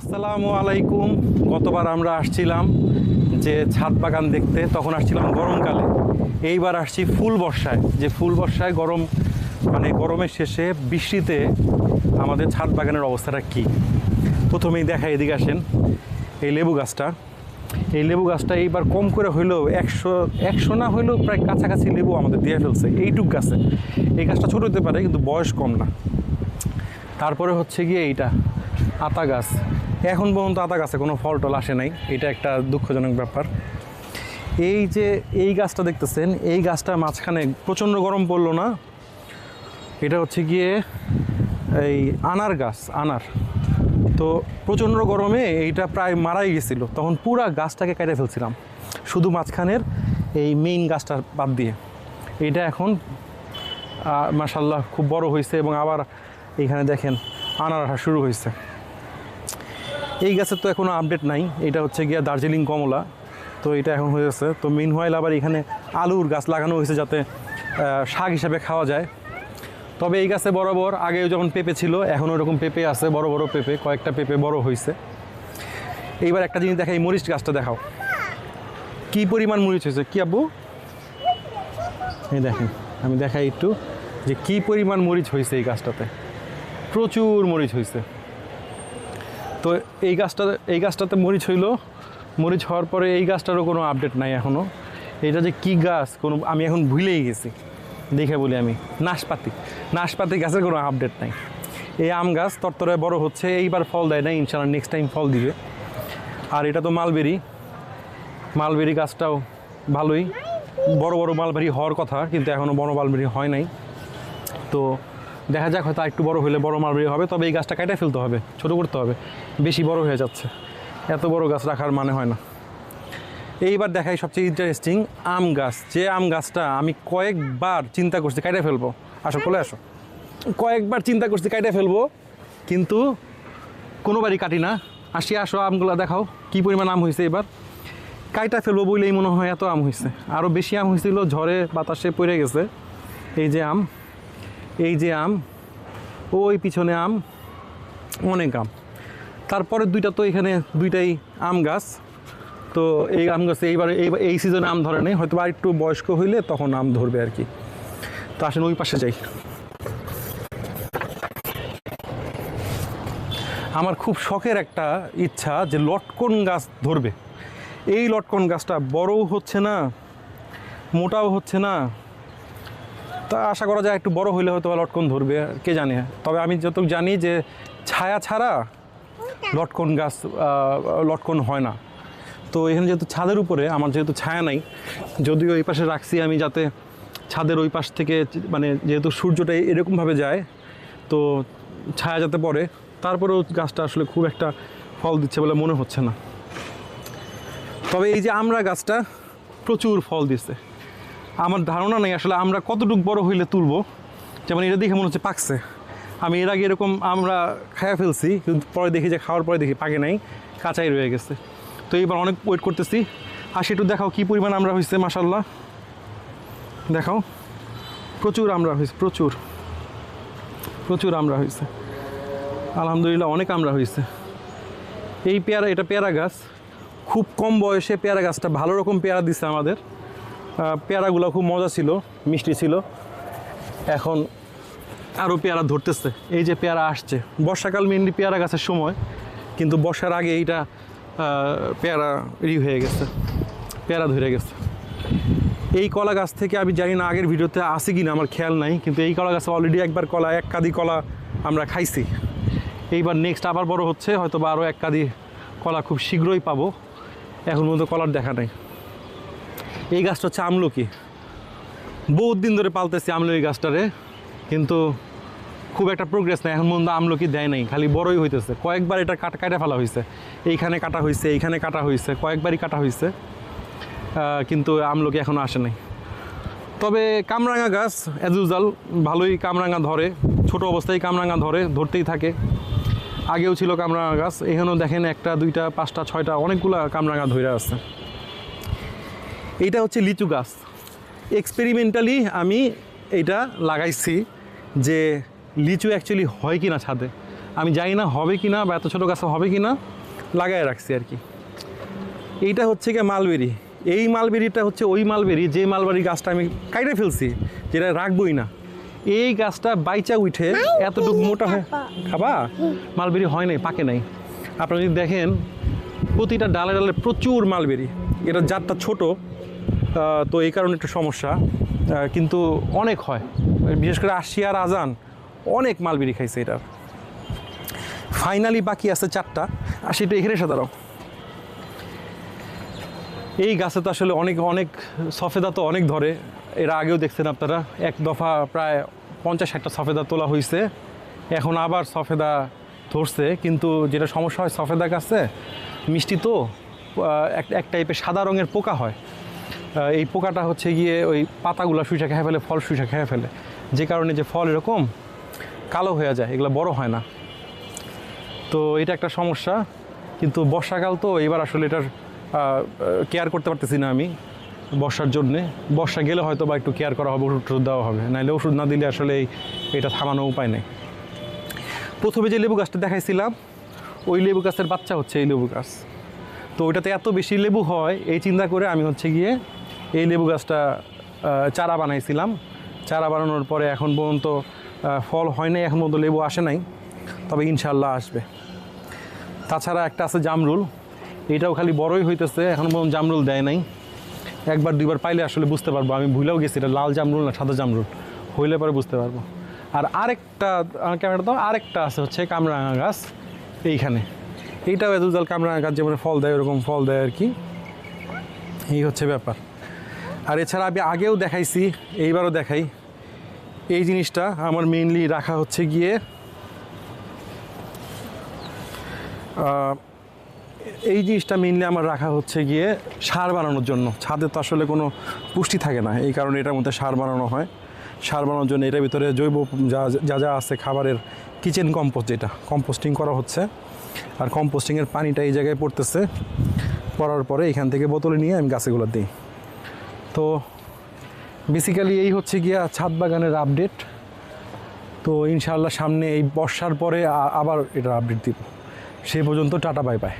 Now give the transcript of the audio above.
আসসালামু আলাইকুম। গতবার আমরা আসছিলাম যে ছাদ বাগান দেখতে, তখন আসছিলাম গরমকালে। এইবার আসছি ফুল বর্ষায়। যে ফুল বর্ষায় গরম মানে গরমের শেষে বৃষ্টিতে আমাদের ছাদ বাগানের অবস্থাটা কী? প্রথমেই দেখা এদিকে আসেন। এই লেবু গাছটা। এই লেবু গাছটা এইবার কম করে হইলেও একশো একশো না হইলেও প্রায় কাছাকাছি লেবু আমাদের দিয়ে ফেলছে। এইটুক গাছে। এই গাছটা ছোটো হতে পারে, কিন্তু বয়স কম না। তারপরে হচ্ছে গিয়ে এইটা, আতা গাছ। এখন পর্যন্ত আতা গাছে কোনো ফল টল আসে নাই। এটা একটা দুঃখজনক ব্যাপার। এই যে এই গাছটা দেখতেছেন, এই গাছটা মাঝখানে প্রচণ্ড গরম পড়ল না? এটা হচ্ছে গিয়ে এই আনার গাছ, আনার। তো প্রচণ্ড গরমে এইটা প্রায় মারাই গেছিল। তখন পুরা গাছটাকে কেটে ফেলছিলাম। শুধু মাঝখানের এই মেইন গাছটা বাদ দিয়ে। এটা এখন মাসাল্লাহ খুব বড় হয়েছে এবং আবার এইখানে দেখেন আনার আসা শুরু হয়েছে। এই গাছের তো এখনও আপডেট নাই। এটা হচ্ছে গিয়া দার্জিলিং কমলা। তো এটা এখন হয়েছে তো মেন হোয়াইল আবার এখানে আলুর গাছ লাগানো হয়েছে যাতে শাক হিসাবে খাওয়া যায়। তবে এই গাছে বরাবর আগে যখন পেঁপে ছিল, এখন ওরকম পেঁপে আছে, বড় বড় পেঁপে, কয়েকটা পেঁপে বড় হয়েছে। এইবার একটা জিনিস দেখাই, মরিচ গাছটা দেখাও। কি পরিমাণ মরিচ হয়েছে? কি আব্বু? এই দেখেন, আমি দেখাই একটু যে কি পরিমাণ মরিচ হয়েছে এই গাছটাতে। প্রচুর মরিচ হয়েছে। তো এই গাছটা, এই গাছটাতে মরিচ হইল। মরিচ হওয়ার পরে এই গাছটারও কোনো আপডেট নাই এখনও এটা যে কি গাছ, কোনো, আমি এখন ভুলেই গেছি। দেখে বলি আমি, নাশপাতি। নাশপাতি গাছের কোনো আপডেট নাই। এই আম গাছ তরতরে বড় হচ্ছে, এইবার ফল দেয় না ইনশাল্লাহ নেক্সট টাইম ফল দিবে। আর এটা তো মালবেরি। মালবেরি গাছটাও ভালোই। বড় বড় মালবেরি হওয়ার কথা, কিন্তু এখনও বড় মালবেরি হয় নাই। তো দেখা যাক হয়তো একটু বড় হলে বড় মালবেরি হবে, তবে এই গাছটা কেটে ফেলতে হবে, ছোট করতে হবে, বেশি বড় হয়ে যাচ্ছে। এত বড় গাছ রাখার মানে হয় না। এইবার দেখাই সবচেয়ে ইন্টারেস্টিং আম গাছ। যে আম গাছটা আমি কয়েকবার চিন্তা করছি কেটে ফেলব। আসো, চলে আসো। কয়েকবার চিন্তা করছি কেটে ফেলব, কিন্তু কোনোবারই কাটি না। আসি, আসো, আমগুলো দেখাও, কি পরিমাণ আম হয়েছে এবার কাইটা ফেলব বলেই মনে হয় এত আম হয়েছে আরও বেশি আম হয়েছিল ঝড়ে বাতাসে পড়ে গেছে। এই যে আম এই যে আম, ওই পিছনে আম, অনেক আম। তারপরে দুইটা তো এখানে দুইটাই আম গাছ। তো এই আম গাছে এইবার এইবার এই সিজনে আম ধরে নেই হয়তো আর একটু বয়স্ক হইলে তখন আম ধরবে আর কি। তো আসেন ওই পাশে যাই। আমার খুব শখের একটা ইচ্ছা যে লটকন গাছ ধরবে। এই লটকন গাছটা বড়ও হচ্ছে না, মোটাও হচ্ছে না তা আশা করা যায় একটু বড় হইলে হয়তো লটকন ধরবে, কে জানে। তবে আমি যতটুকু জানি যে ছায়া ছাড়া লটকন গাছ লটকন হয় না। তো এখানে যেহেতু ছাদের উপরে, আমার যেহেতু ছায়া নাই, যদিও এই পাশে রাখছি আমি যাতে ছাদের ওই পাশ থেকে মানে যেহেতু সূর্যটা এরকমভাবে যায়, তো ছায়া যাতে পড়ে, তারপরেও গাছটা আসলে খুব একটা ফল দিচ্ছে বলে মনে হচ্ছে না। তবে এই যে আমরা গাছটা প্রচুর ফল দিচ্ছে আমার ধারণা নেই আসলে আমরা কতটুকু বড় হইলে তুলব। যেমন এটা দেখে মনে হচ্ছে পাকছে। আমি এর আগে এরকম আমরা খাইয়া ফেলছি, কিন্তু পরে দেখি যে খাওয়ার পরে দেখি পাকে নাই, কাঁচাই রয়ে গেছে। তো এইবার অনেক ওয়েট করতেছি। আসি একটু দেখাও কী পরিমাণ আমরা হয়েছে মাসাল্লাহ দেখাও। প্রচুর আমরা হয়েছে প্রচুর। প্রচুর আমরা হয়েছে আলহামদুলিল্লাহ অনেক আমরা হয়েছে এই পেয়ারা, এটা পেয়ারা গাছ। খুব কম বয়সে পেয়ারা গাছটা ভালো রকম পেয়ারা দিছে আমাদের। পেয়ারাগুলো খুব মজা ছিল, মিষ্টি ছিল। এখন আরও পেয়ারা ধরতেছে। এই যে পেয়ারা আসছে। বর্ষাকাল মেনলি পেয়ারা গাছের সময়, কিন্তু বর্ষার আগে এইটা পেয়ারা রি হয়ে গেছে, পেয়ারা ধরে গেছে। এই কলা গাছ থেকে আমি জানি না আগের ভিডিওতে আসে কি না আমার খেয়াল নাই, কিন্তু এই কলা গাছে অলরেডি একবার কলা, এক কাদি কলা আমরা খাইছি। এইবার নেক্সট আবার বড় হচ্ছে হয়তো বা আরও এক কাদি কলা খুব শীঘ্রই পাবো। এখন পর্যন্ত কলার দেখা নাই। এই গাছটা হচ্ছে আমলকি। বহুত দিন ধরে পালতেছি আমলকি গাছটারে, কিন্তু খুব একটা প্রোগ্রেস নেই। এখন মন্দ আমলকি দেয় নাই, খালি বড়ই হইতেছে। কয়েকবার এটা কাটা কাটা ফেলা হয়েছে এইখানে কাটা হয়েছে এইখানে কাটা হয়েছে কয়েকবারই কাটা হয়েছে কিন্তু আমলকি এখনও আসে নাই। তবে কামরাঙা গাছ অ্যাজ ইউজাল ভালোই কামরাঙা ধরে। ছোট অবস্থায় কামরাঙা ধরে, ধরতেই থাকে। আগেও ছিল কামরাঙা গাছ এখানেও দেখেন একটা, দুইটা, পাঁচটা, ছয়টা, অনেকগুলা কামরাঙা ধরে আছে। এইটা হচ্ছে লিচু গাছ। এক্সপেরিমেন্টালি আমি এটা লাগাইছি যে লিচু অ্যাকচুয়ালি হয় কি না ছাদে। আমি জানি না হবে কি না বা এত ছোটো গাছে হবে কি না লাগায় রাখছি আর কি। এইটা হচ্ছে গিয়ে মালবেরি। এই মালবেরিটা হচ্ছে ওই মালবেরি যে মালবেরি গাছটা আমি কাইটে ফেলছি যেটা রাখবই না। এই গাছটা বাইচা উঠে এতটুকু মোটা হয় খাবা? মালবেরি হয় নাই পাকে নাই। আপনারা যদি দেখেন প্রতিটা ডালে ডালে প্রচুর মালবেরি। এটা জাতটা ছোট তো এই কারণে একটু সমস্যা। কিন্তু অনেক হয়। বিশেষ করে আশিয়ার আজান, অনেক মালবেরি খাইছে এটার ফাইনালি বাকি আছে চারটা। আর সেটা এখানে এসে দাঁড়াও। এই গাছে তো আসলে অনেক অনেক সফেদা তো অনেক ধরে। এর আগেও দেখছেন আপনারা, এক দফা প্রায় পঞ্চাশ ষাটটা সফেদা তোলা হয়েছে এখন আবার সফেদা ধরছে, কিন্তু যেটা সমস্যা হয় সফেদা গাছে, মিষ্টি তো এক এক টাইপের সাদা রঙের পোকা হয়। এই পোকাটা হচ্ছে গিয়ে ওই পাতাগুলো শুষা খেয়ে ফেলে, ফল শুষা খেয়ে ফেলে। যে কারণে যে ফল এরকম কালো হয়ে যায়, এগুলো বড় হয় না। তো এটা একটা সমস্যা, কিন্তু বর্ষাকাল তো এবার আসলে এটার কেয়ার করতে পারতেছি না আমি বর্ষার জন্যে। বর্ষা গেলে হয়তো বা একটু কেয়ার করা হবে ওষুধ টষুধ দেওয়া হবে। নাহলে ওষুধ না দিলে আসলে এটা থামানো উপায় নেই। প্রথমে যে লেবু গাছটা দেখাইছিলাম, ওই লেবু গাছের বাচ্চা হচ্ছে এই লেবু গাছ। তো ওইটাতে এত বেশি লেবু হয়, এই চিন্তা করে আমি হচ্ছে গিয়ে এই লেবু গাছটা চারা বানাইছিলাম। চারা বানানোর পরে এখন পর্যন্ত ফল হয় নাই, এখন পর্যন্ত লেবু আসে নাই। তবে ইনশাল্লাহ আসবে। তাছাড়া একটা আছে জামরুল। এটাও খালি বড়ই হইতেছে, এখন পর্যন্ত জামরুল দেয় নাই। একবার, দুইবার পাইলে আসলে বুঝতে পারব। আমি ভুলেও গেছি, এটা লাল জামরুল না সাদা জামরুল। হইলে পরে বুঝতে পারব। আর আরেকটা ক্যামেরা তো আরেকটা আছে হচ্ছে কামরাঙা গাছ, এইখানে। এইটাও এদুজাল কামরাঙা গাছ যেমন ফল দেয়, ওরকম ফল দেয় আর কি। এই হচ্ছে ব্যাপার। আর এছাড়া আমি আগেও দেখাইছি, এইবারও দেখাই। এই জিনিসটা আমার মেইনলি রাখা হচ্ছে গিয়ে এই জিনিসটা মেইনলি আমার রাখা হচ্ছে গিয়ে সার বানানোর জন্য। ছাদে তো আসলে কোনো পুষ্টি থাকে না, এই কারণে এটার মধ্যে সার বানানো হয়। সার বানানোর জন্য এটার ভিতরে জৈব যা যা যা আছে খাবারের কিচেন কম্পোস্ট যেটা কম্পোস্টিং করা হচ্ছে। আর কম্পোস্টিংয়ের পানিটা এই জায়গায় পড়তেছে, পড়ার পরে এখান থেকে বোতলে নিয়ে আমি গাছেগুলো দিই। তো বেসিক্যালি এই হচ্ছে গিয়া ছাদ বাগানের আপডেট তো ইনশাআল্লাহ সামনে এই বর্ষার পরে আবার এটা আপডেট দিব। সেই পর্যন্ত টাটা বাই বাই